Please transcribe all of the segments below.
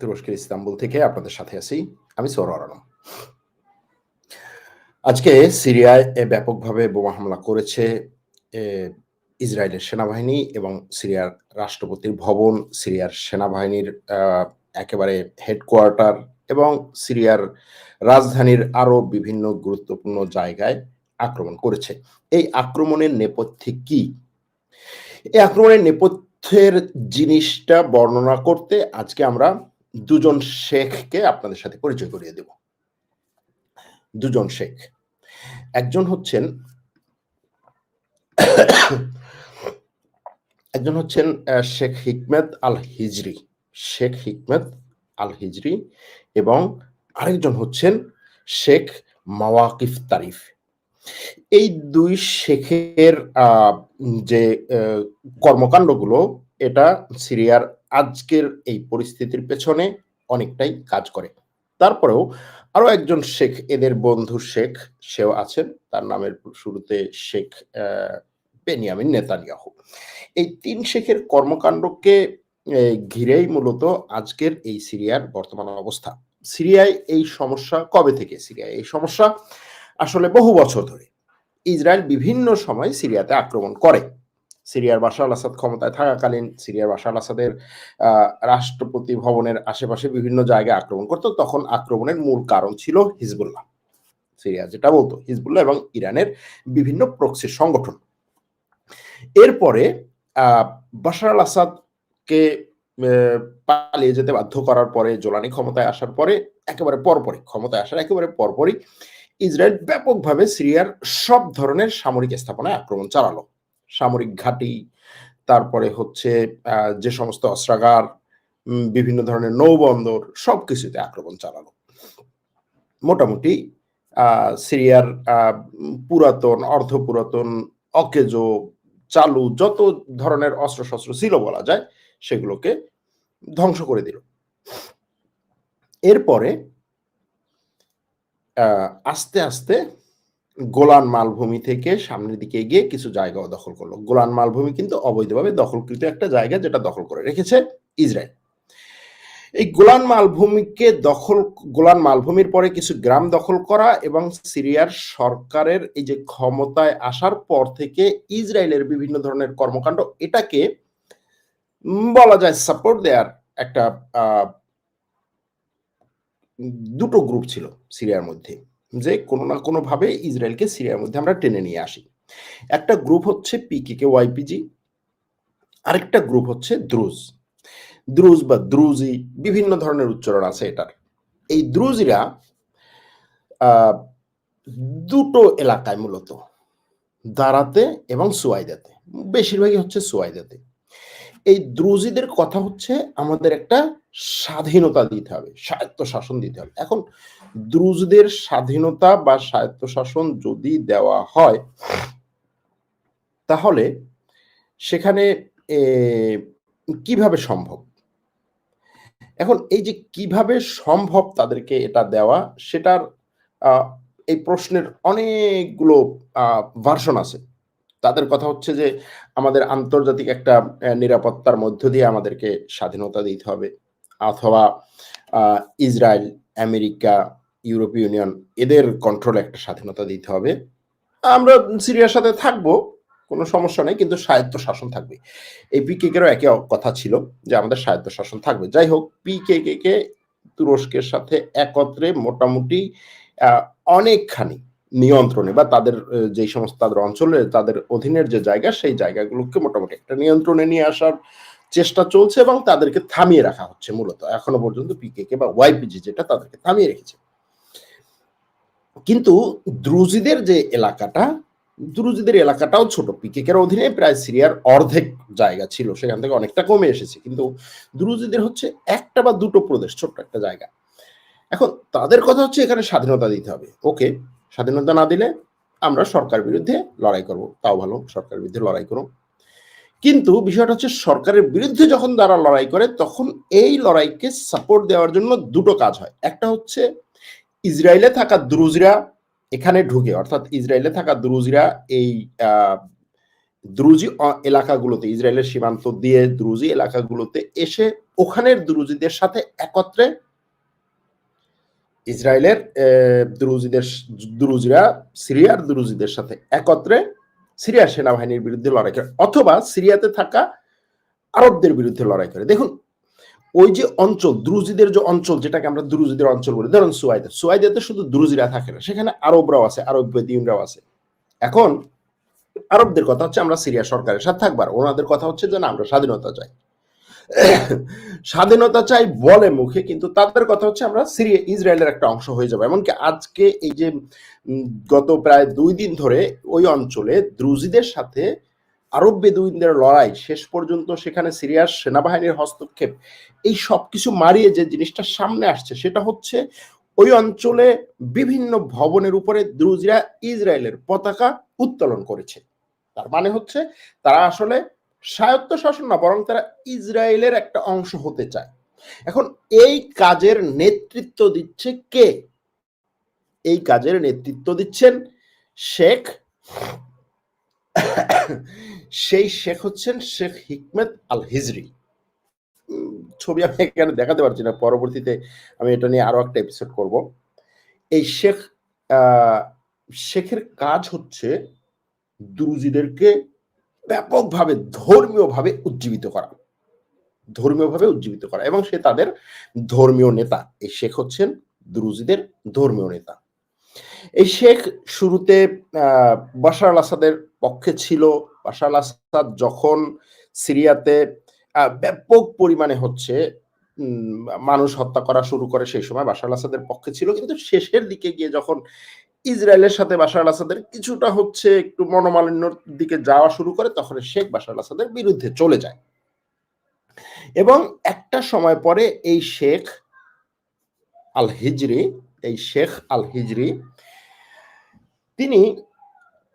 তুরস্কের ইস্তাম্বুল থেকে আপনাদের সাথে আছি। আমি সৌর আজকে সিরিয়ায় ব্যাপকভাবে বোমা হামলা করেছে ইসরায়েলের সেনাবাহিনী এবং সিরিয়ার রাষ্ট্রপতির ভবন, সিরিয়ার সেনাবাহিনীর একেবারে হেডকোয়ার্টার এবং সিরিয়ার রাজধানীর আরও বিভিন্ন গুরুত্বপূর্ণ জায়গায় আক্রমণ করেছে। এই আক্রমণের নেপথ্যে কি? এই আক্রমণের নেপথ্যের জিনিসটা বর্ণনা করতে আজকে আমরা দুজন শেখকে আপনাদের সাথে পরিচয় করিয়ে দেব। দুজন শেখ। একজন হচ্ছেন একজন হচ্ছেন শেখ হিকমত আল হিজরি শেখ হিকমত আল হিজরি এবং আরেকজন হচ্ছেন শেখ মাওয়াকিফ তারিফ। এই দুই শেখের যে কর্মকাণ্ডগুলো, এটা সিরিয়ার আজকের এই পরিস্থিতির পেছনে অনেকটাই কাজ করে। তারপরেও আরও একজন শেখ, এদের বন্ধু শেখ, সেও আছেন। তার নামের শুরুতে শেখ বেনিয়ামিন নেতানিয়াহু। এই তিন শেখের কর্মকাণ্ডকে ঘিরেই মূলত আজকের এই সিরিয়ার বর্তমান অবস্থা। সিরিয়ায় এই সমস্যা কবে থেকে? সিরিয়ায় এই সমস্যা আসলে বহু বছর ধরে। ইসরায়েল বিভিন্ন সময় সিরিয়াতে আক্রমণ করে। সিরিয়ার বাশার আল আসাদ ক্ষমতায় থাকাকালীন সিরিয়ার বাশার আল আসাদের রাষ্ট্রপতি ভবনের আশেপাশে বিভিন্ন জায়গায় আক্রমণ করতো। তখন আক্রমণের মূল কারণ ছিল হিজবুল্লাহ। সিরিয়া যেটা বলতো, হিজবুল্লাহ এবং ইরানের বিভিন্ন প্রক্সি সংগঠন। এরপরে বাশার আল আসাদকে পালিয়ে যেতে বাধ্য করার পরে, জোলানি ক্ষমতায় আসার পরে, একেবারে পরপরই, ক্ষমতায় আসার একেবারে পরপরই, ইসরায়েল ব্যাপকভাবে সিরিয়ার সব ধরনের সামরিক স্থাপনায় আক্রমণ চালালো। সামরিক ঘাঁটি, তারপরে হচ্ছে যে সমস্ত অস্ত্রাগার বিভিন্ন ধরনের নৌবন্দর, সবকিছুতে আক্রমণ চালানো। মোটামুটি সিরিয়ার পুরাতন অর্ধ পুরাতন অকেজো, চালু যত ধরনের অস্ত্র শস্ত্র ছিল বলা যায়, সেগুলোকে ধ্বংস করে দিল। এরপরে আস্তে আস্তে গোলান মালভূমি থেকে সামনের দিকে এগিয়ে কিছু জায়গাও দখল করল। গোলান মালভূমি কিন্তু অবৈধভাবে দখলকৃত একটা জায়গা যেটা দখল করে রেখেছে ইসরায়েল। এই গোলান মালভূমিকে দখল, গোলান মালভূমির পরে কিছু গ্রাম দখল করা এবং সিরিয়ার সরকারের এই যে ক্ষমতায় আসার পর থেকে ইসরায়েলের বিভিন্ন ধরনের কর্মকাণ্ড, এটাকে বলা যায় সাপোর্ট দেয়ার একটা দুটো গ্রুপ ছিল সিরিয়ার মধ্যে। যে কোনো না কোনোভাবে ইসরায়েলকে সিরিয়ার মধ্যে আমরা টেনে নিয়ে আসি। একটা গ্রুপ হচ্ছে পিকেকে ওয়াইপিজি, আরেকটা গ্রুপ হচ্ছে দ্রুজ। দ্রুজ বা দ্রুজি, বিভিন্ন ধরনের উচ্চারণ আছে এটার। এই দ্রুজিরা দুটো এলাকায় মূলত দাঁড়াতে এবং সুয়াইদাতে, বেশিরভাগই হচ্ছে সুয়াইদাতে। এই দ্রুজিদের কথা হচ্ছে আমাদের একটা স্বাধীনতা দিতে হবে স্বায়ত্ত শাসন দিতে হবে। এখন দ্রুজদের স্বাধীনতা বা স্বায়ত্ত শাসন যদি দেওয়া হয়, তাহলে সেখানে কীভাবে সম্ভব? এখন এই যে কীভাবে সম্ভব তাদেরকে এটা দেওয়া, সেটার এই প্রশ্নের অনেকগুলো ভার্সন আছে। তাদের কথা হচ্ছে যে, আমাদের আন্তর্জাতিক একটা নিরাপত্তার মধ্য দিয়ে আমাদেরকে স্বাধীনতা দিতে হবে। অথবা ইসরায়েল, আমেরিকা, ইউরোপীয় ইউনিয়ন, এদের কন্ট্রোলে একটা স্বাধীনতা দিতে হবে। আমরা সিরিয়ার সাথে থাকব, কোনো সমস্যা নেই, কিন্তু স্বায়ত্ত শাসন থাকবে। এই পিকেকেরও একই কথা ছিল যে আমাদের স্বায়ত্ত শাসন থাকবে। যাই হোক পিকেকে কে তুরস্কের সাথে একত্রে মোটামুটি অনেকখানি নিয়ন্ত্রণে বা তাদের যেই সমস্ত তাদের অঞ্চলে, তাদের অধীনের যে জায়গা, সেই জায়গাগুলোকে মোটামুটি একটা নিয়ন্ত্রণে নিয়ে আসার চেষ্টা চলছে এবং তাদেরকে থামিয়ে রাখা হচ্ছে মূলত। এখনও পর্যন্ত পিকেকে বা ওয়াইপিজি যেটা তাদেরকে থামিয়ে রেখেছে। কিন্তু দ্রুজিদের যে এলাকাটা, দ্রুজিদের এলাকাটাও ছোট। পিকেকের অধীনে প্রায় সিরিয়ার অর্ধেক জায়গা ছিল, সেখান থেকে অনেকটা কমে এসেছে। কিন্তু দ্রুজিদের হচ্ছে একটা বা দুটো প্রদেশ, ছোট্ট একটা জায়গা। এখন তাদের কথা হচ্ছে এখানে স্বাধীনতা দিতে হবে। ওকে, স্বাধীনতা না দিলে আমরা সরকার বিরুদ্ধে লড়াই করব। তাও ভালো, সরকার বিরুদ্ধে লড়াই করো কিন্তু বিষয়টা হচ্ছে সরকারের বিরুদ্ধে যখন তারা লড়াই করে, তখন এই লড়াইকে সাপোর্ট দেওয়ার জন্য দুটো কাজ হয়। একটা হচ্ছে ইসরায়েলে থাকা দ্রুজরা এখানে ঢুকে, অর্থাৎ ইসরায়েলে থাকা দ্রুজরা এই দ্রুজি এলাকাগুলোতে, ইসরায়েলের সীমান্ত দিয়ে দ্রুজি এলাকাগুলোতে এসে ওখানের দ্রুজিদের সাথে একত্রে ইসরায়েলের দ্রুজিদের, দ্রুজিরা সিরিয়ার দ্রুজিদের সাথে একত্রে সিরিয়ার সেনাবাহিনীর বিরুদ্ধে লড়াই করে, অথবা সিরিয়াতে থাকা আরবদের বিরুদ্ধে লড়াই করে। দেখুন, ওই যে অঞ্চল, দ্রুজিদের যে অঞ্চল, যেটাকে আমরা দ্রুজিদের অঞ্চল বলি, ধরুন সুয়াইদা। সুয়াইদাতে শুধু দ্রুজিরা থাকে না, সেখানে আরবরাও আছে, আরব বেদিনরাও আছে। এখন আরবদের কথা হচ্ছে আমরা সিরিয়া সরকারের সাথে থাকবার, ওনাদের কথা হচ্ছে যে না আমরা স্বাধীনতা চাই। স্বাধীনতা চাই বলে মুখে, কিন্তু তাদের কথা হচ্ছে আমরা সিরিয়া, ইসরায়েলের একটা অংশ হয়ে যাব। এমনকি আজকে এই যে গত প্রায় দুই দিন ধরে ওই অঞ্চলে দ্রুজিদের সাথে আরব বেদুইনদের লড়াই শেষ পর্যন্ত সেখানে সিরিয়ার সেনাবাহিনীর হস্তক্ষেপ, এই সব কিছু মারিয়ে যে জিনিসটা সামনে আসছে, সেটা হচ্ছে ওই অঞ্চলে বিভিন্ন ভবনের উপরে দ্রুজিরা ইসরায়েলের পতাকা উত্তোলন করেছে। তার মানে হচ্ছে তারা আসলে স্বায়ত্ত শাসন না, বরং তারা ইসরায়েলের একটা অংশ হতে চায়। এখন এই কাজের নেতৃত্ব দিচ্ছে কে? এই কাজের নেতৃত্ব দিচ্ছেন শেখ, সেই শেখ হচ্ছেন শেখ হিকমেত আল হিজরি ছবি আমি এখানে দেখাতে পারছি না, পরবর্তীতে আমি এটা নিয়ে আরও একটা এপিসোড করব। এই শেখ শেখের কাজ হচ্ছে দুরুজিদেরকে ব্যাপকভাবে ধর্মীয়ভাবে উজ্জীবিত করা। ধর্মীয়ভাবে উজ্জীবিত করা এবং সে তাদের ধর্মীয় নেতা। এই শেখ হচ্ছেন দ্রুজিদের ধর্মীয় নেতা। এই শেখ শুরুতে বাশার আল আসাদের পক্ষে ছিল। বাশার আল আসাদ যখন সিরিয়াতে ব্যাপক পরিমাণে হচ্ছে মানুষ হত্যা করা শুরু করে সেই সময় বাশার আসাদের পক্ষে ছিল। কিন্তু শেষের দিকে গিয়ে যখন ইসরায়েলের সাথে বাশার আসাদের কিছুটা হচ্ছে একটু মনোমালিন্যর দিকে যাওয়া শুরু করে, তখন শেখ বাশার আসাদের বিরুদ্ধে চলে যায়। এবং একটা সময় পরে এই শেখ আল হিজরি এই শেখ আল হিজরি তিনি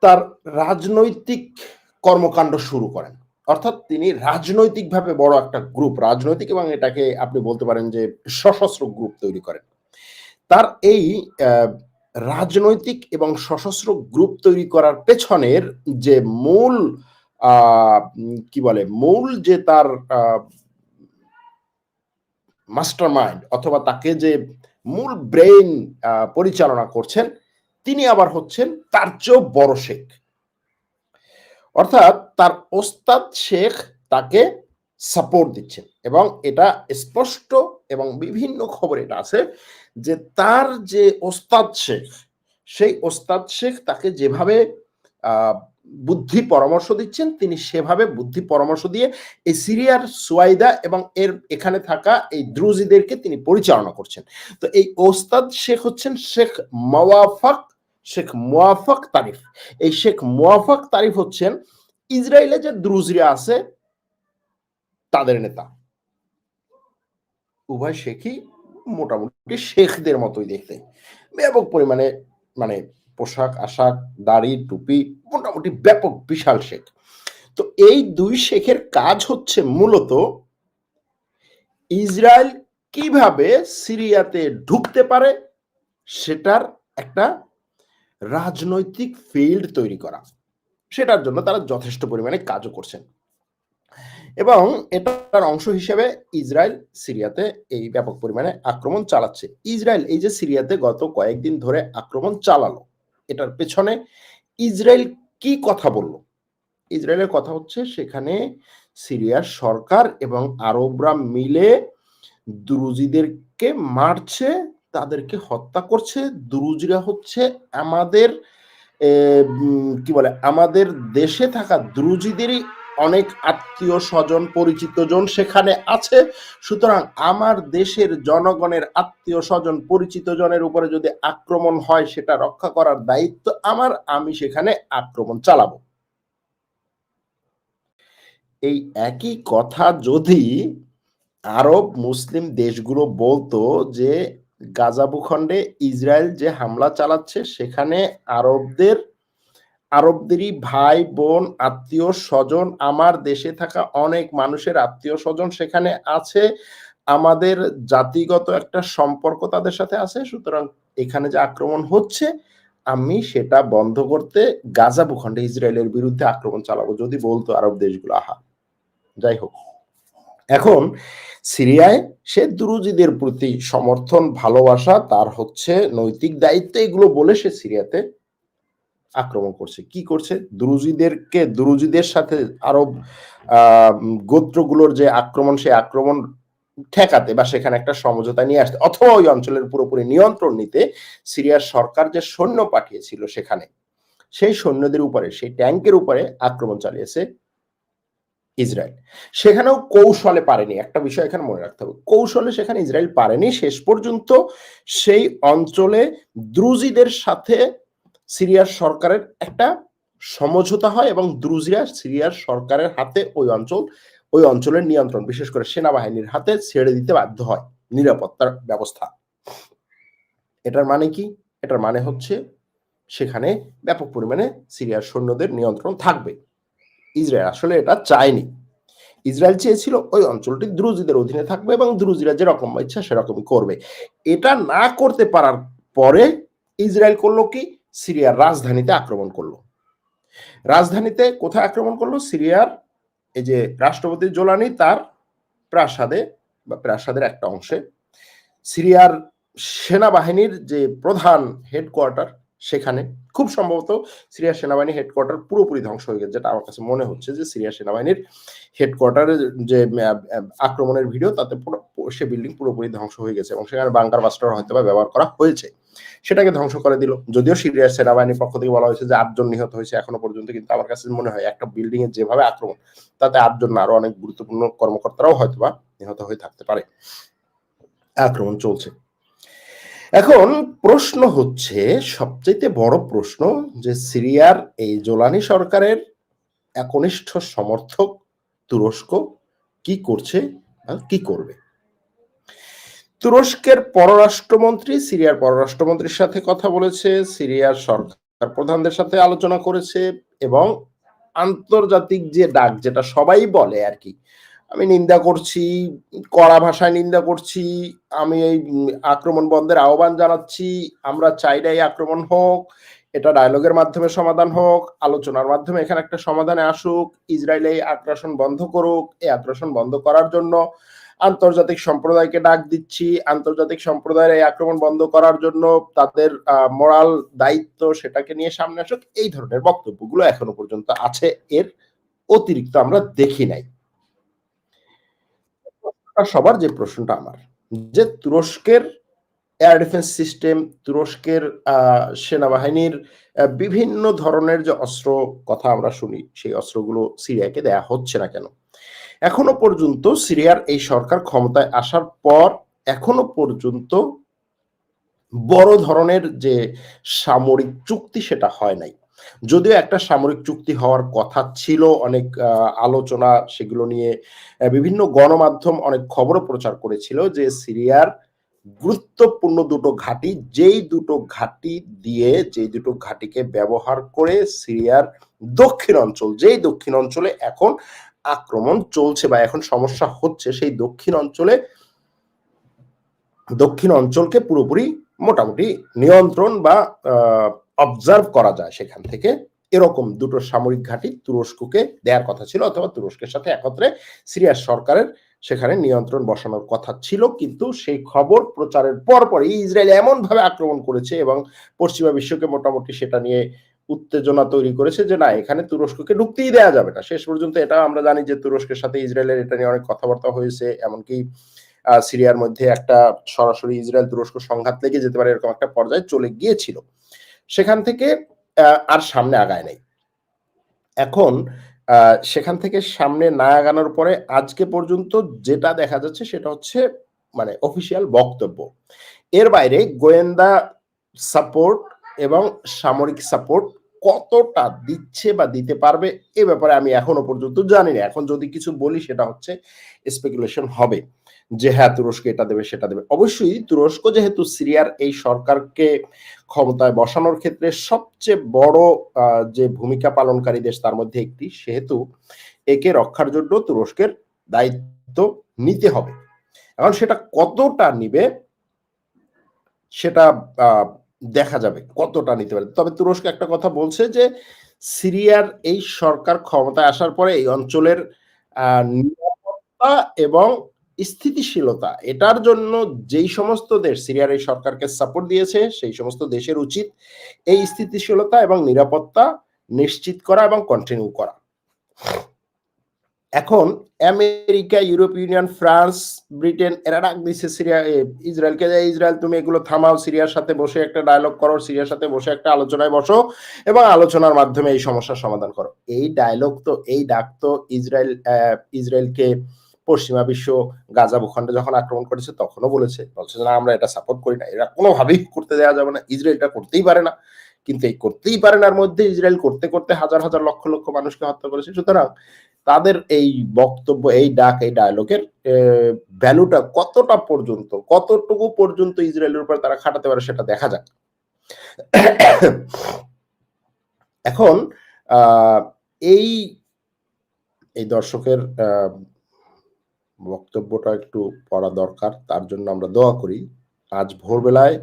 তার রাজনৈতিক কর্মকাণ্ড শুরু করেন। অর্থাৎ তিনি রাজনৈতিকভাবে বড় একটা গ্রুপ, রাজনৈতিক এবং এটাকে আপনি বলতে পারেন যে সশস্ত্র গ্রুপ তৈরি করেন। তার এই রাজনৈতিক এবং সশস্ত্র গ্রুপ তৈরি করার পেছনের যে মূল কি বলে, মূল যে তার মাস্টার মাইন্ড অথবা তাকে যে মূল ব্রেইন পরিচালনা করছেন, তিনি আবার হচ্ছেন তার চেয়েও বড় শেখ। অর্থাৎ তার ওস্তাদ শেখ তাকে সাপোর্ট দিচ্ছেন। এবং এটা স্পষ্ট এবং বিভিন্ন খবর এটা আছে যে তার যে ওস্তাদ শেখ, সেই ওস্তাদ শেখ তাকে যেভাবে বুদ্ধি পরামর্শ দিচ্ছেন, তিনি সেভাবে বুদ্ধি পরামর্শ দিয়ে এই সিরিয়ার সুয়াইদা এবং এর এখানে থাকা এই দ্রুজিদেরকে তিনি পরিচালনা করছেন। তো এই ওস্তাদ শেখ হচ্ছেন শেখ মাওয়াফাক, শেখ মোয়াফাক তারিফ। এই শেখ মোয়াফাক তারিফ হচ্ছেন ইসরায়েলে যে দ্রুজরা আছে তাদের নেতা। উভয় শেখই মোটামুটি শেখদের মতোই দেখতে। ব্যাপক পরিমাণে মানে পোশাক, আশাক, দাড়ি, টুপি, মোটামুটি ব্যাপক বিশাল শেখ। তো এই দুই শেখের কাজ হচ্ছে মূলত ইসরায়েল কীভাবে সিরিয়াতে ঢুকতে পারে সেটার একটা রাজনৈতিক ফিল্ড তৈরি করা। সেটার জন্য তারা যথেষ্ট পরিমাণে কাজও করছেন। এবং এটার অংশ হিসেবে ইসরায়েল সিরিয়াতে এই ব্যাপক পরিমাণে আক্রমণ চালাচ্ছে। ইসরায়েল এই যে সিরিয়াতে গত কয়েকদিন ধরে আক্রমণ চালালো, এটার পেছনে ইসরায়েল কি কথা বলল? ইসরায়েলের কথা হচ্ছে সেখানে সিরিয়ার সরকার এবং আরবরা মিলে দ্রুজিদেরকে মারছে, তাদেরকে হত্যা করছে। দ্রুজরা হচ্ছে আমাদের কি বলে, আমাদের দেশে থাকা দ্রুজিদেরই অনেক আত্মীয় স্বজন, পরিচিত জন সেখানে আছে। সুতরাং আমার দেশের জনগণের আত্মীয় স্বজন, পরিচিত জনের উপরে যদি আক্রমণ হয়, সেটা রক্ষা করার দায়িত্ব আমার, আমি সেখানে আক্রমণ চালাবো। এই একই কথা যদি আরব মুসলিম দেশগুলো বলতো যে গাজা ভূখণ্ডে ইসরায়েল যে হামলা চালাচ্ছে, সেখানে আরবদের আরবদেরই ভাই, বোন, আত্মীয়, স্বজন, আমার দেশে থাকা অনেক মানুষের আত্মীয় স্বজন সেখানে আছে। আমাদের জাতিগত একটা সম্পর্ক তাদের সাথে আছে, সুতরাং এখানে যে আক্রমণ হচ্ছে, আমি সেটা বন্ধ করতে গাজা ভূখণ্ডে ইসরায়েলের বিরুদ্ধে আক্রমণ চালাবো, যদি বলতো আরব দেশগুলো, আহা। যাই হোক। এখন সিরিয়ায় সে দুরুজিদের প্রতি সমর্থন, ভালোবাসা, তার হচ্ছে নৈতিক দায়িত্ব, এগুলো বলে সে সিরিয়াতে আক্রমণ করছে। কি করছে? দ্রুজিদেরকে, দ্রুজিদের সাথে আরব গোত্রগুলোর যে আক্রমণ, সেই আক্রমণ ঠেকাতে বা সেখানে একটা সমঝোতা নিয়ে আসতে। অথবা ওই অঞ্চলের পুরোপুরি নিয়ন্ত্রণ নিতে সিরিয়ার সরকার যে সৈন্য পাঠিয়েছিল সেখানে, সেই সৈন্যদের উপরে, সেই ট্যাঙ্কের উপরে আক্রমণ চালিয়েছে ইসরায়েল। সেখানেও কৌশলে পারেনি। একটা বিষয় এখানে মনে রাখতে হবে, কৌশলে সেখানে ইসরায়েল পারেনি। শেষ পর্যন্ত সেই অঞ্চলে দ্রুজিদের সাথে সিরিয়ার সরকারের একটা সমঝোতা হয় এবং দ্রুজিরা সিরিয়ার সরকারের হাতে ওই অঞ্চল, ওই অঞ্চলের নিয়ন্ত্রণ, বিশেষ করে সেনাবাহিনীর হাতে ছেড়ে দিতে বাধ্য হয় নিরাপত্তার ব্যবস্থা। এটার মানে কি? এটার মানে হচ্ছে সেখানে ব্যাপক পরিমাণে সিরিয়ার সৈন্যদের নিয়ন্ত্রণ থাকবে। ইসরায়েল আসলে এটা চায়নি। ইসরায়েল চেয়েছিল ওই অঞ্চলটি দ্রুজিদের অধীনে থাকবে এবং দ্রুজিরা যেরকম ইচ্ছা সেরকমই করবে। এটা না করতে পারার পরে ইসরায়েল করল কি? সিরিয়ার রাজধানীতে আক্রমণ করল। রাজধানীতে কোথায় আক্রমণ করল? সিরিয়ার এই যে রাষ্ট্রপতি জোলানি তার প্রাসাদে বা প্রাসাদের একটা অংশে। সিরিয়ার সেনাবাহিনীর যে প্রধান হেডকোয়ার্টার সেখানে। খুব সম্ভবত সিরিয়া সেনাবাহিনী হেডকোয়ার্টার পুরোপুরি ধ্বংস হয়ে গেছে, যেটা আমার কাছে মনে হচ্ছে যে সিরিয়া সেনাবাহিনীর হেডকোয়ার্টারের যে আক্রমণের ভিডিও তাতে সে বিল্ডিং পুরোপুরি ধ্বংস হয়ে গেছে এবং সেখানে বাংকার বাস্টার হয়তো ব্যবহার করা হয়েছে। সেটাকে ধ্বংস করে দিল। যদিও সিরিয়ার সেনাবাহিনীর পক্ষ থেকে বলা হয়েছে যে আটজন নিহত হয়েছে এখনও পর্যন্ত, কিন্তু আমার কাছে মনে হয় একটা বিল্ডিং এর যেভাবে আক্রমণ, তাতে আটজন না, আরও অনেক গুরুত্বপূর্ণ কর্মকর্তারাও হয়তো বা নিহত হয়ে থাকতে পারে। আক্রমণ চলছে। এখন প্রশ্ন হচ্ছে সবচেয়ে বড় প্রশ্ন যে সিরিয়ার এই জোলানি সরকারের একনিষ্ঠ সমর্থক তুরস্ক কি করছে কি করবে? তুরস্কের পররাষ্ট্রমন্ত্রী, সিরিয়ার পররাষ্ট্রমন্ত্রীর সাথে কথা বলেছে, সিরিয়ার সরকার প্রধানদের সাথে আলোচনা করেছে এবং আন্তর্জাতিক যে ডাক, যেটা সবাই বলে আর কি আমি নিন্দা করছি, কড়া ভাষায় নিন্দা করছি, আমি এই আক্রমণ বন্ধের আহ্বান জানাচ্ছি, আমরা চাই এই আক্রমণ হোক, এটা ডায়লগের মাধ্যমে সমাধান হোক, আলোচনার মাধ্যমে এখানে একটা সমাধানে আসুক, ইসরায়েল এই আগ্রাসন বন্ধ করুক, এই আগ্রাসন বন্ধ করার জন্য আন্তর্জাতিক সম্প্রদায়কে ডাক দিচ্ছি, আন্তর্জাতিক সম্প্রদায়ের এই আক্রমণ বন্ধ করার জন্য তাদের মোরাল দায়িত্ব সেটাকে নিয়ে সামনে আসুক, এই ধরনের বক্তব্যগুলো এখনও পর্যন্ত আছে, এর অতিরিক্ত আমরা দেখি নাই। সবার যে প্রশ্নটা আমার, যে তুরস্কের এয়ার ডিফেন্স সিস্টেম তুরস্কের সেনাবাহিনীর বিভিন্ন ধরনের যে অস্ত্র কথা আমরা শুনি, সেই অস্ত্রগুলো সিরিয়াকে দেয়া হচ্ছে না কেন? এখনও পর্যন্ত সিরিয়ার এই সরকার ক্ষমতায় আসার পর এখনও পর্যন্ত বড় ধরনের যে সামরিক চুক্তি সেটা হয় নাই। যদিও একটা সামরিক চুক্তি হওয়ার কথা ছিল, অনেক আলোচনা সেগুলো নিয়ে বিভিন্ন গণমাধ্যম অনেক খবরও প্রচার করেছিল যে সিরিয়ার গুরুত্বপূর্ণ দুটো ঘাঁটি, যেই দুটো ঘাঁটি দিয়ে, যেই দুটো ঘাঁটিকে ব্যবহার করে সিরিয়ার দক্ষিণ অঞ্চল, যেই দক্ষিণ অঞ্চলে এখন আক্রমণ চলছে বা এখন সমস্যা হচ্ছে, সেই দক্ষিণ অঞ্চলে, দক্ষিণ অঞ্চলকে পুরোপুরি মোটামুটি নিয়ন্ত্রণ বা অবজার্ভ করা যায় সেখান থেকে। এরকম দুটো সামরিক ঘাঁটি তুরস্ককে দেওয়ার কথা ছিল অথবা তুরস্কের সাথে একত্রে সিরিয়ার সরকারের সেখানে নিয়ন্ত্রণ বসানোর কথা ছিল। কিন্তু সেই খবর প্রচারের পর পর ইসরায়েল এমন ভাবে আক্রমণ করেছে এবং পশ্চিমা বিশ্বকে মোটামুটি সেটা নিয়ে উত্তেজনা তৈরি করেছে যে, না, এখানে তুরস্ককে ঢুকতেই দেওয়া যাবে না। শেষ পর্যন্ত এটা আমরা জানি যে, তুরস্কের সাথে ইসরায়েলের এটা নিয়ে অনেক কথাবার্তা হয়েছে। এমনকি সিরিয়ার মধ্যে একটা সরাসরি ইসরায়েল তুরস্ক সংঘাত লেগে যেতে পারে এরকম একটা পর্যায়ে চলে গিয়েছিল। সেখান থেকে আর সামনে আগায় নাই। এখন সেখান থেকে সামনে না আগানোর পরে আজকে পর্যন্ত যেটা দেখা যাচ্ছে সেটা হচ্ছে মানে অফিসিয়াল বক্তব্য। এর বাইরে গোয়েন্দা সাপোর্ট এবং সামরিক সাপোর্ট কতটা দিচ্ছে বা দিতে পারবে এ ব্যাপারে আমি এখনও পর্যন্ত জানি না। এখন যদি কিছু বলি, সেটা হচ্ছে স্পেকুলেশন হবে যে হ্যাঁ তুরস্ক এটা দেবে, সেটা দেবে। অবশ্যই তুরস্ক যেহেতু সিরিয়ার এই সরকারকে ক্ষমতায় বসানোর ক্ষেত্রে সবচেয়ে বড় যে ভূমিকা পালনকারী দেশ তার মধ্যে একটি, সেহেতু একে রক্ষার জন্য তুরস্কের দায়িত্ব নিতে হবে। এখন সেটা কতটা নিবে, সেটা দেখা যাবে কতটা নিতে পারে। তবে তুরস্ক একটা কথা বলছে যে, সিরিয়ার এই সরকার ক্ষমতায় আসার পরে এই অঞ্চলের নিরাপত্তা এবং স্থিতিশীলতা এটার জন্য যেই সমস্ত দেশ সিরিয়ার এই সরকারকে সাপোর্ট দিয়েছে, সেই সমস্ত দেশের উচিত এই স্থিতিশীলতা এবং নিরাপত্তা নিশ্চিত করা এবং কন্টিনিউ করা। এখন America, Europe Union, France, Britain, এরা ডাক দিচ্ছে সিরিয়া ইসরায়েলকে যে, ইসরায়েল তুমি এগুলো থামাও, সিরিয়ার সাথে বসে একটা ডায়লগ করো, সিরিয়ার সাথে বসে একটা আলোচনায় বসো এবং আলোচনার মাধ্যমে এই সমস্যার সমাধান করো। এই ডায়লগ তো, এই ডাক তো ইসরায়েল ইসরায়েলকে পশ্চিমা বিশ্ব গাজা ভূখণ্ডে যখন আক্রমণ করেছে তখনও বলেছে, বলছে না, আমরা এটা সাপোর্ট করি না। এরা কোনোভাবেই করতে দেওয়া যাবে না। ইসরায়েলটা করতেই পারে না। কিন্তু এই করতেই পারে না মধ্যে ইসরায়েল করতে করতে হাজার হাজার লক্ষ লক্ষ মানুষকে হত্যা করেছে। সুতরাং তাদের এই বক্তব্য, এই ডাক, এই ডায়লগের ভ্যালুটা কতটা পর্যন্ত, কতটুকু পর্যন্ত ইসরায়েলের উপর তারা খাটাতে পারে সেটা দেখা যাক। এখন এই এই দর্শকের বক্তব্যটা একটু পড়া দরকার, তার জন্য আমরা দোয়া করি। আজ ভোরবেলায়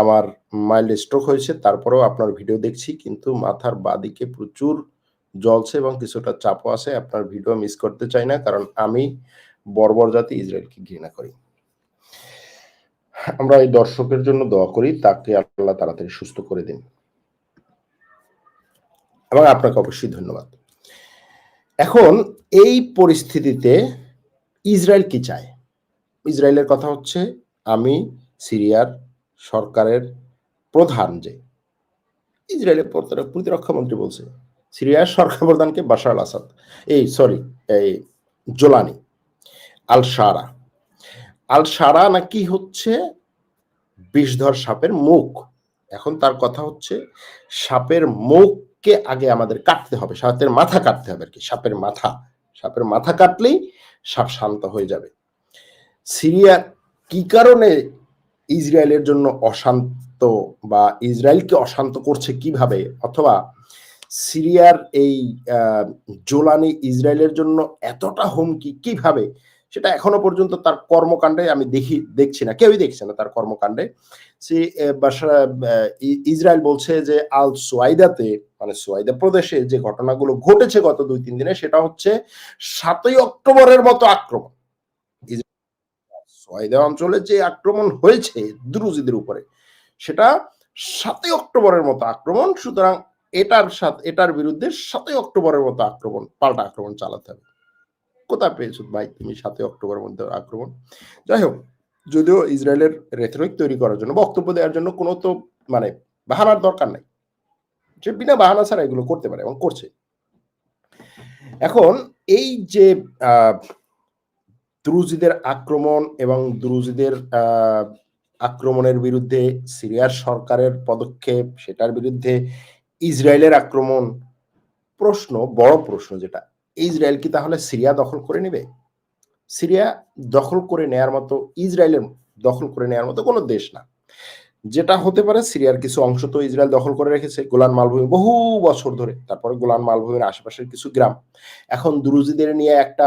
আমার মাইল্ড স্ট্রোক হয়েছে, তারপরেও আপনার ভিডিও দেখছি, কিন্তু মাথার বাদিকে প্রচুর জ্বলছে এবং কিছুটা চাপও আছে, আপনার ভিডিও মিস করতে চাই না, কারণ আমি বর্বর জাতি ইসরায়েলকে ঘৃণা করি। আমরা এই দর্শকের জন্য দোয়া করি, তাকে আল্লাহ তাড়াতাড়ি সুস্থ করে দিন। এবং আপনাকে অবশ্যই ধন্যবাদ। এখন এই পরিস্থিতিতে ইসরায়েল কি চায়? ইসরায়েলের কথা হচ্ছে, আমি সিরিয়ার সরকারের প্রধান যে, ইসরায়েলের প্রতিরক্ষা মন্ত্রী বলছে সিরিয়ার সরকার প্রধানকে বাশার আল আসাদ, এই সরি এই জোলানি, আল সারা। আল সারা নাকি হচ্ছে বিষধর সাপের মুখ। এখন তার কথা হচ্ছে সাপের মুখকে আগে আমাদের কাটতে হবে, সাপের মাথা কাটতে হবে আর কি, সাপের মাথা। সাপের মাথা কাটলেই সাপ শান্ত হয়ে যাবে। সিরিয়া কি কারণে ইসরায়েলের জন্য অশান্ত বা ইসরায়েলকে অশান্ত করছে কীভাবে? অথবা সিরিয়ার এই জোলানি ইসরায়েলের জন্য এতটা হুমকি কীভাবে? সেটা এখনও পর্যন্ত তার কর্মকাণ্ডে আমি দেখি, দেখছি না। কেউই দেখছে না তার কর্মকাণ্ডে। সে ইসরায়েল বলছে যে আল সোয়াইদাতে মানে সোয়াইদা প্রদেশে যে ঘটনাগুলো ঘটেছে গত দুই, তিন দিনে, সেটা হচ্ছে সাতই অক্টোবরের মতো আক্রমণ। সোয়াইদা অঞ্চলে যে আক্রমণ হয়েছে দ্রুজিদের উপরে, সেটা সাতই অক্টোবরের মতো আক্রমণ। সুতরাং এটার সাথে, এটার বিরুদ্ধে সাতই অক্টোবরের মতো আক্রমণ, পাল্টা আক্রমণ চালাতে হবে। কোথায় পেয়েছ ভাই তুমি সাতই অক্টোবরের মধ্যে আক্রমণ? যাই হোক, যদিও ইসরায়েলের রেথরিক তৈরি করার জন্য, বক্তব্য দেওয়ার জন্য কোনো তো মানে বাহানার দরকার নাই। যে বিনা বাহানা ছাড়া এগুলো করতে পারে এবং করছে। এখন এই যে দ্রুজিদের আক্রমণ এবং দ্রুজিদের আক্রমণের বিরুদ্ধে সিরিয়ার সরকারের পদক্ষেপ, সেটার বিরুদ্ধে ইসরায়েলের আক্রমণ প্রশ্ন, বড় প্রশ্ন যেটা, ইসরায়েল কি তাহলে সিরিয়া দখল করে নেবে? সিরিয়া দখল করে নেয়ার মতো, ইসরায়েলের দখল করে নেয়ার মতো কোনো দেশ না। যেটা হতে পারে সিরিয়ার কিছু অংশ তো ইসরায়েল দখল করে রেখেছে, গোলান মালভূমি বহু বছর ধরে। তারপরে গোলান মালভূমির আশেপাশের কিছু গ্রাম। এখন দুরুজিদের নিয়ে একটা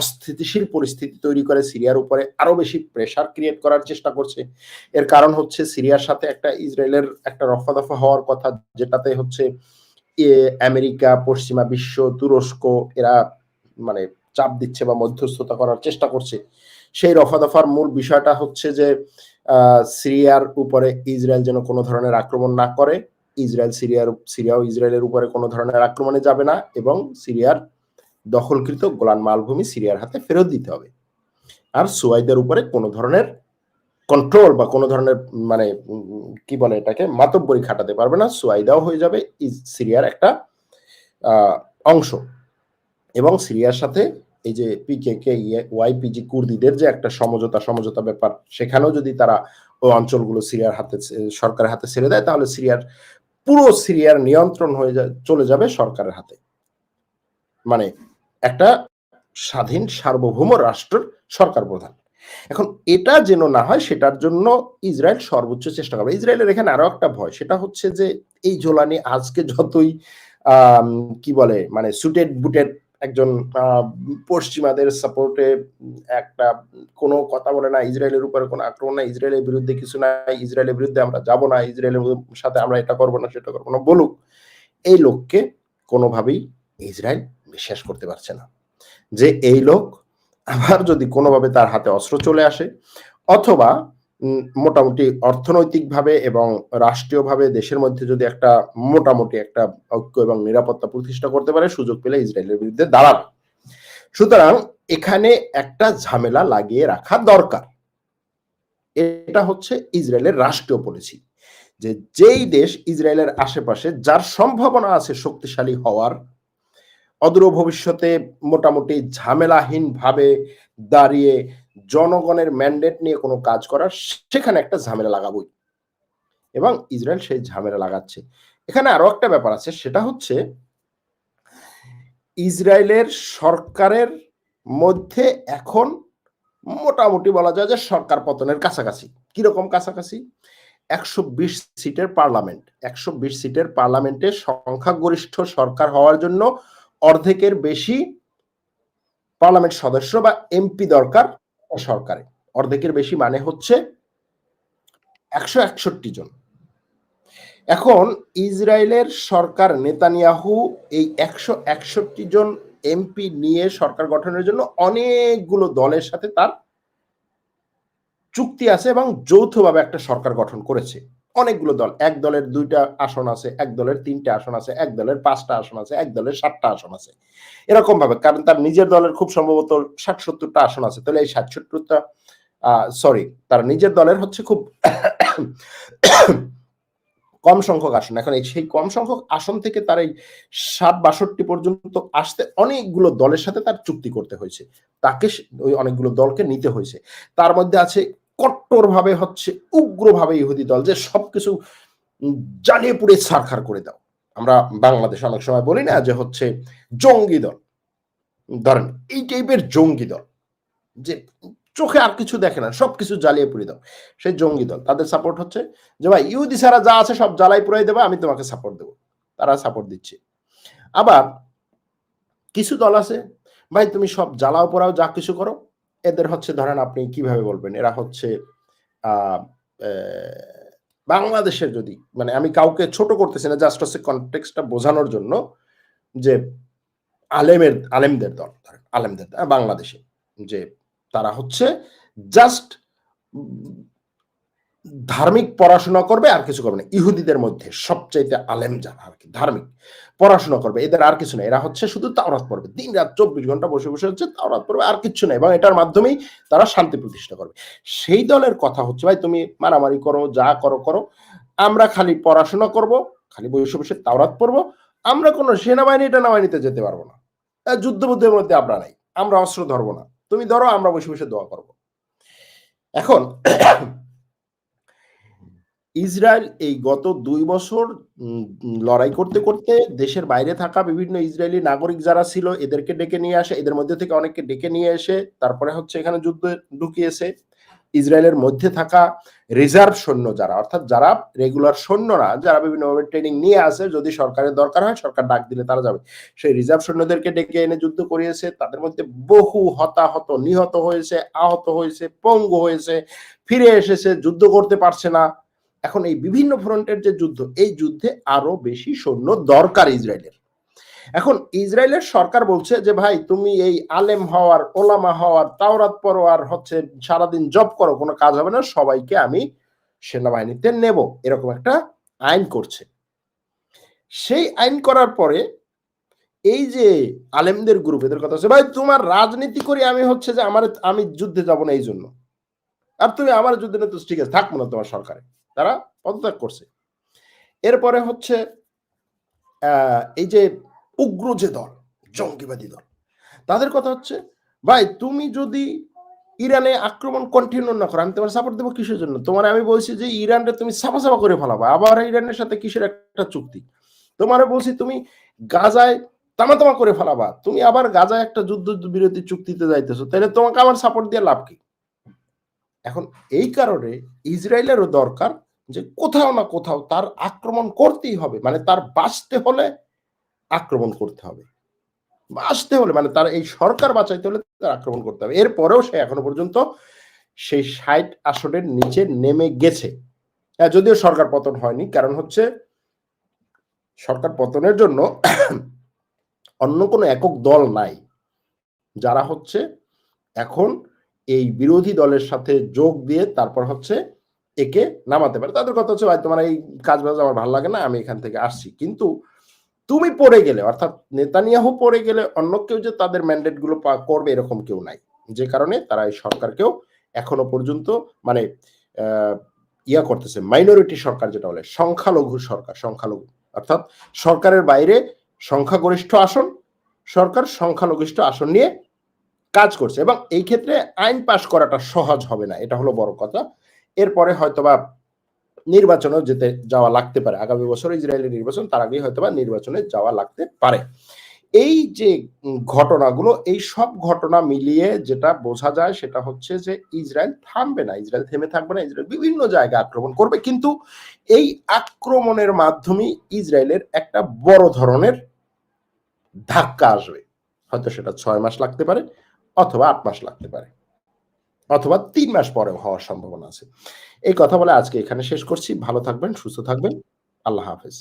অস্থিতিশীল পরিস্থিতি তৈরি করে সিরিয়ার উপরে আরও বেশি প্রেশার ক্রিয়েট করার চেষ্টা করছে। এর কারণ হচ্ছে সিরিয়ার সাথে একটা ইসরায়েলের একটা রফা দফা হওয়ার কথা, যেটাতে হচ্ছে আমেরিকা, পশ্চিমা বিশ্ব, তুরস্ক, এরা মানে চাপ দিচ্ছে বা মধ্যস্থতা করার চেষ্টা করছে। সেই রফা দফার মূল বিষয়টা হচ্ছে যে সিরিয়ার উপরে ইসরায়েল যেন কোনো ধরনের আক্রমণ না করে, ইসরায়েল সিরিয়ার সিরিয়াও ইসরায়েলের উপরে কোনো ধরনের আক্রমণে যাবে না এবং সিরিয়ার দখলকৃত গোলান মালভূমি সিরিয়ার হাতে ফেরত দিতে হবে। আর সুয়াইদের উপরে কোনো ধরনের কন্ট্রোল বা কোনো ধরনের মানে কি বলে এটাকে, মাতব্বরি খাটাতে পারবে না, সুয়াইদাও হয়ে যাবে সিরিয়ার একটা অংশ। এবং সিরিয়ার সাথে এই যে পিকে কে ওয়াইপিজি কুর্দিদের যে একটা সমঝোতা সমঝোতা ব্যাপার, সেখানেও যদি তারা ওই অঞ্চলগুলো সিরিয়ার হাতে সরকারের হাতে ছেড়ে দেয়, তাহলে সিরিয়ার, পুরো সিরিয়ার নিয়ন্ত্রণ হয়ে চলে যাবে সরকারের হাতে। মানে একটা স্বাধীন সার্বভৌম রাষ্ট্রের সরকার প্রধান। এখন এটা যেন না হয়, সেটার জন্য ইসরায়েল সর্বোচ্চ চেষ্টা করবে। ইসরায়েলের এখানে আরও একটা ভয়, সেটা হচ্ছে যে এই জোলানি আজকে যতই কি বলে মানে সুটেড বুটেড একজন পশ্চিমাদের সাপোর্টে একটা কোনো কথা বলে না, ইসরায়েলের উপরে কোনো আক্রমণ না, ইসরায়েলের বিরুদ্ধে কিছু নাই ইসরায়েলের বিরুদ্ধে আমরা যাব না, ইসরায়েলের সাথে আমরা এটা করব না, সেটা করব না, বলুক। এই লোককে কোনোভাবেই ইসরায়েল বিশ্বাস করতে পারছে না। যে এই লোক আবার যদি কোনোভাবে তার হাতে অস্ত্র চলে আসে, অথবা মোটামুটি অর্থনৈতিকভাবে এবং রাষ্ট্রীয়ভাবে দেশের মধ্যে যদি একটা মোটামুটি একটা ঐক্য এবং নিরাপত্তা প্রতিষ্ঠা করতে পারে, সুযোগ পেলে ইসরায়েলের বিরুদ্ধে দাঁড়াবে। সুতরাং এখানে একটা ঝামেলা লাগিয়ে রাখা দরকার। এটা হচ্ছে ইসরায়েলের রাষ্ট্রীয় পলিসি। যে যেই দেশ ইসরায়েলের আশেপাশে, যার সম্ভাবনা আছে শক্তিশালী হওয়ার, অদূর ভবিষ্যতে মোটামুটি ঝামেলাহীন ভাবে দাঁড়িয়ে জনগণের ম্যান্ডেট নিয়ে কোনো কাজ করার সেখানে একটা ঝামেলা লাগাবই। এবং ইসরায়েল সেই ঝামেলা লাগাচ্ছে। এখানে আরও একটা ব্যাপার আছে, সেটা হচ্ছে ইসরায়েলের সরকারের মধ্যে এখন মোটামুটি বলা যায় যে সরকার পতনের কাছাকাছি। কীরকম কাছাকাছি? একশো বিশ সিটের পার্লামেন্ট। একশো বিশ সিটের পার্লামেন্টে সংখ্যাগরিষ্ঠ সরকার হওয়ার জন্য অর্ধেকের বেশি পার্লামেন্ট সদস্য বা এমপি দরকার। সরকারে। অর্ধেকের বেশি মানে হচ্ছে একশো একষট্টি জন। এখন ইসরায়েলের সরকার নেতানিয়াহু এই একশো একষট্টি জন এমপি নিয়ে সরকার গঠনের জন্য অনেকগুলো দলের সাথে তার চুক্তি আছে এবং যৌথভাবে একটা সরকার গঠন করেছে। অনেকগুলো দল, এক দলের দুইটা আসন আছে, এক দলের তিনটা আসন আছে, এক দলের পাঁচটা আসন আছে, এক দলের সাতটা আসন আছে। এরকম ভাবে, কারণ তার নিজের দলের খুব সম্ভবত ষাট সত্তরটা আসন আছে। তাহলে এই ষাট সত্তরটা সরি তার নিজের দলের হচ্ছে খুব কম সংখ্যক আসন। এখন এই সেই কম সংখ্যক আসন থেকে তার এই সাত বাষট্টি পর্যন্ত আসতে অনেকগুলো দলের সাথে তার চুক্তি করতে হয়েছে। তাকে ওই অনেকগুলো দলকে নিতে হয়েছে। তার মধ্যে আছে কট্টরভাবে হচ্ছে, উগ্রভাবে ইহুদি দল যে সবকিছু জ্বালিয়ে পুড়ে সারখার করে দাও। আমরা বাংলাদেশ অনেক সময় বলি না যে হচ্ছে জঙ্গি দল। ধরেন এই টাইপের জঙ্গি দল যে চোখে আর কিছু দেখে না, সবকিছু জ্বালিয়ে পুড়ে দাও। সেই জঙ্গি দল, তাদের সাপোর্ট হচ্ছে যে ভাই, ইহুদি ছাড়া যা আছে সব জ্বালাই পুরাই দেবো, আমি তোমাকে সাপোর্ট দেবো। তারা সাপোর্ট দিচ্ছে। আবার কিছু দল আছে, ভাই তুমি সব জ্বালাও পোড়াও, যা কিছু করো এদের হচ্ছে, ধরেন আপনি কীভাবে বলবেন? এরা হচ্ছে বাংলাদেশের যদি মানে আমি কাউকে ছোট করতেছি না জাস্ট হচ্ছে কনটেক্সটা বোঝানোর জন্য যে আলেমের, আলেমদের দল, ধরেন আলেমদের বাংলাদেশে, যে তারা হচ্ছে জাস্ট ধার্মিক পড়াশোনা করবে আর কিছু করবে না। ইহুদিদের মধ্যে সবচাইতে আলেম যারা আর কি, ধার্মিক। পড়াশোনা করবে, এদের আর কিছু নেই। এরা হচ্ছে শুধু তাওরাত পড়বে। দিন রাত চব্বিশ ঘণ্টা বসে বসে হচ্ছে তাওরাত পড়বে, আর কিছু নেই। এবং এটার মাধ্যমেই তারা শান্তি প্রতিষ্ঠা করবে। সেই দলের কথা হচ্ছে, ভাই, তুমি মারামারি করো, যা করো করো। আমরা খালি পড়াশোনা করব, খালি বসে বসে তাওরাত পড়ব। আমরা কোনো সেনাবাহিনী টেনাবাহিনীতে যেতে পারব না। যুদ্ধ বুদ্ধের মধ্যে আমরা নাই। আমরা অস্ত্র ধরবো না। তুমি ধরো, আমরা বসে বসে দোয়া করব। এখন ইসরায়েল এই গত দুই বছর লড়াই করতে করতে দেশের বাইরে থাকা বিভিন্ন ইসরায়েলি নাগরিক যারা ছিল, এদেরকে ডেকে নিয়ে আসে। এদের মধ্যে থেকে অনেককে ডেকে নিয়ে এসে তারপরে হচ্ছে এখানে যুদ্ধ ঢুকিয়েছে। ইসরায়েলের মধ্যে থাকা রিজার্ভ সৈন্য যারা, অর্থাৎ যারা রেগুলার সৈন্যরা, যারা বিভিন্নভাবে ট্রেনিং নিয়ে আসে, যদি সরকারের দরকার হয়, সরকার ডাক দিলে তারা যাবে। সেই রিজার্ভ সৈন্যদেরকে ডেকে এনে যুদ্ধ করিয়েছে। তাদের মধ্যে বহু হতাহত, নিহত হয়েছে, আহত হয়েছে, পঙ্গু হয়েছে, ফিরে এসেছে, যুদ্ধ করতে পারছে না। এখন এই বিভিন্ন ফ্রন্টের যে যুদ্ধ, এই যুদ্ধে আরও বেশি সৈন্য দরকার ইসরায়েলের। এখন ইসরায়েলের সরকার বলছে যে, ভাই, তুমি এই আলেম হওয়ার, ওলামা হওয়ার, তাওরাত পরোয়ার হচ্ছে, সারাদিন জব করো, কোনো কাজ হবে না, সবাইকে আমি সেনাবাহিনীতে নেব। এরকম একটা আইন করছে। সেই আইন করার পরে এই যে আলেমদের গ্রুপ এদের কথা হচ্ছে, ভাই, তোমার রাজনীতি করি আমি হচ্ছে যে, আমার, আমি যুদ্ধে যাব না এই জন্য আর তুমি আমার যুদ্ধে না তো ঠিক আছে, থাকব না তোমার সরকারে। তারা পদত্যাগ করছে। এরপরে হচ্ছে এই যে উগ্র যে দল জঙ্গিবাদী দল। তাদের কথা হচ্ছে, ভাই, তুমি যদি ইরানে আক্রমণ কন্টিনিউ না করো, আমি তোমার সাপোর্ট দেবো কিসের জন্য? তোমার আমি বলছি যে ইরানটা তুমি সাফা সাফা করে ফেলাবা, আবার ইরানের সাথে কিসের একটা চুক্তি? তোমার বলছি তুমি গাজায় তামা তামা করে ফেলাবা, তুমি আবার গাজায় একটা যুদ্ধ বিরতি চুক্তিতে যাইতেছো তাহলে তোমাকে আমার সাপোর্ট দিয়ে লাভ কি? এখন এই কারণে ইসরায়েলেরও দরকার যে কোথাও না কোথাও তার আক্রমণ করতেই হবে। মানে তার বাঁচতে হলে আক্রমণ করতে হবে। বাঁচতে হলে মানে তার এই সরকার বাঁচাইতে হলে তার আক্রমণ করতে হবে। এরপরেও সে এখনও পর্যন্ত সেই ষাট আসনের নিচে নেমে গেছে। হ্যাঁ যদিও সরকার পতন হয়নি, কারণ হচ্ছে সরকার পতনের জন্য অন্য কোনো একক দল নাই। যারা হচ্ছে এখন এই বিরোধী দলের সাথে যোগ দিয়ে তারপর হচ্ছে একে নামাতে পারে। তাদের কথা হচ্ছে, ভাই, তোমার এই কাজ বাজ আমার ভালো লাগে না, আমি এখান থেকে আসছি। কিন্তু তুমি পড়ে গেলে, অর্থাৎ নেতানিয়াহু পড়ে গেলে অন্য কেউ যে তাদের ম্যান্ডেটগুলো করবে এরকম কেউ নাই। যে কারণে তারা এই সরকারকেও এখনও পর্যন্ত মানে ইয়া করতেছে মাইনরিটি সরকার যেটা বলে, সংখ্যালঘু সরকার, সংখ্যালঘু। অর্থাৎ সরকারের বাইরে সংখ্যাগরিষ্ঠ আসন, সরকার সংখ্যালঘিষ্ঠ আসন নিয়ে কাজ করছে। এবং এই ক্ষেত্রে আইন পাশ করাটা সহজ হবে না, এটা হলো বড় কথা। এরপরে হয়তোবা নির্বাচনেও যেতে যাওয়া লাগতে পারে। আগামী বছর ইসরায়েলের নির্বাচন, তার আগেই হয়তোবা নির্বাচনে যাওয়া লাগতে পারে। এই যে ঘটনাগুলো, এই সব ঘটনা মিলিয়ে যেটা বোঝা যায় সেটা হচ্ছে যে ইসরায়েল থামবে না। ইসরায়েল থেমে থাকবে না, ইসরায়েল বিভিন্ন জায়গায় আক্রমণ করবে। কিন্তু এই আক্রমণের মাধ্যমে ইসরায়েলের একটা বড় ধরনের ধাক্কা আসবে। হয়তো সেটা ছয় মাস লাগতে পারে, অথবা আট মাস লাগতে পারে। অথবা তিন মাস পরেও হওয়ার সম্ভাবনা আছে। এই কথা বলে আজকে এখানে শেষ করছি। ভালো থাকবেন, সুস্থ থাকবেন। আল্লাহ হাফেজ।